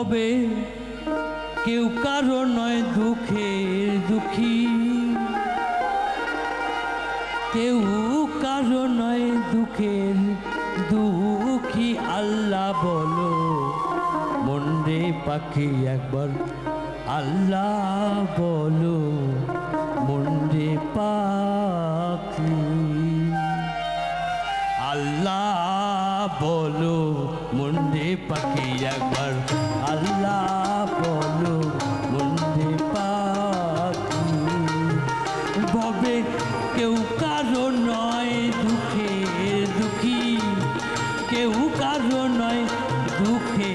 ভবে কেউ কারও নয় দুঃখের দুঃখী। কেউ কারও নয় দুঃখের দুঃখী, আল্লাহ বলো। মন্ডে পাখি একবার, আল্লাহ বলো। মন্ডে পাখি, আল্লাহ বলো মুন্ডে পাখি একবার আল্লাহ বলো মুন্ডে পাখি ভবে কেউ কারও নয় দুঃখের দুঃখী কেউ কারও নয় দুঃখী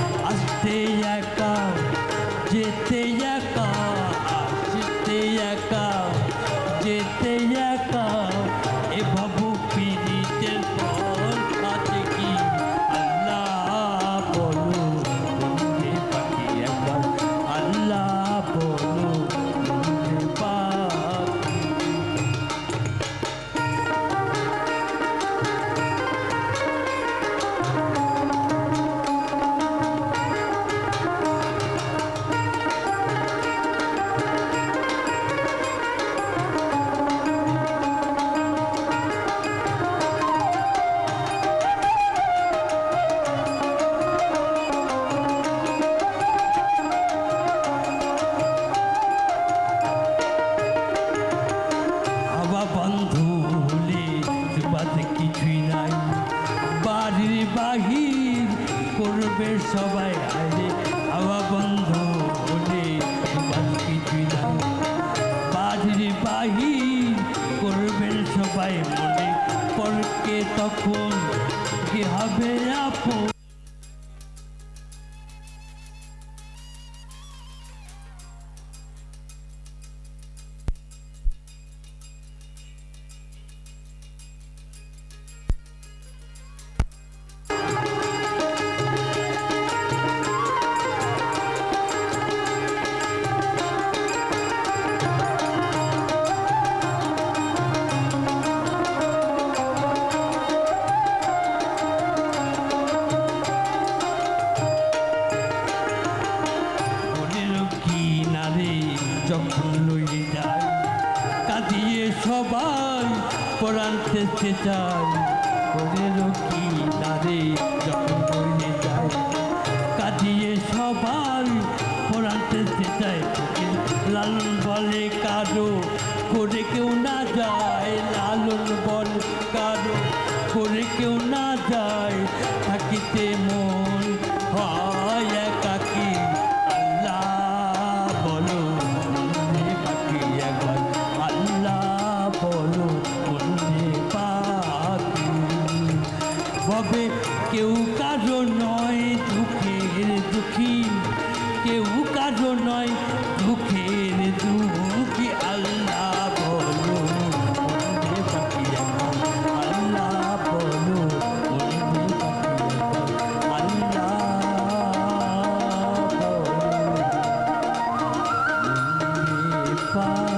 করবে সবাই আরে হাওয়া বন্ধু বাদে কিছুই নাই বাড়ির করবেন সবাই মনে। পরকে তখন কি হবে আপন যখন লইলে যায়, কাঁদিয়ে সবাই পড়ানতে চাই মনের কি নারে যখন লইলে যায়, কাঁদিয়ে সবাই পড়ানতে চায়। লালন বলে, কারও করে কেউ না যায়, লালন বলে কারও করে কেউ না যায় করুণে পাখি। ববে কেউ কারও নয় দুঃখের দুঃখী। কেউ কারও নয় দুঃখের দুঃখী। আল্লাহ বলো far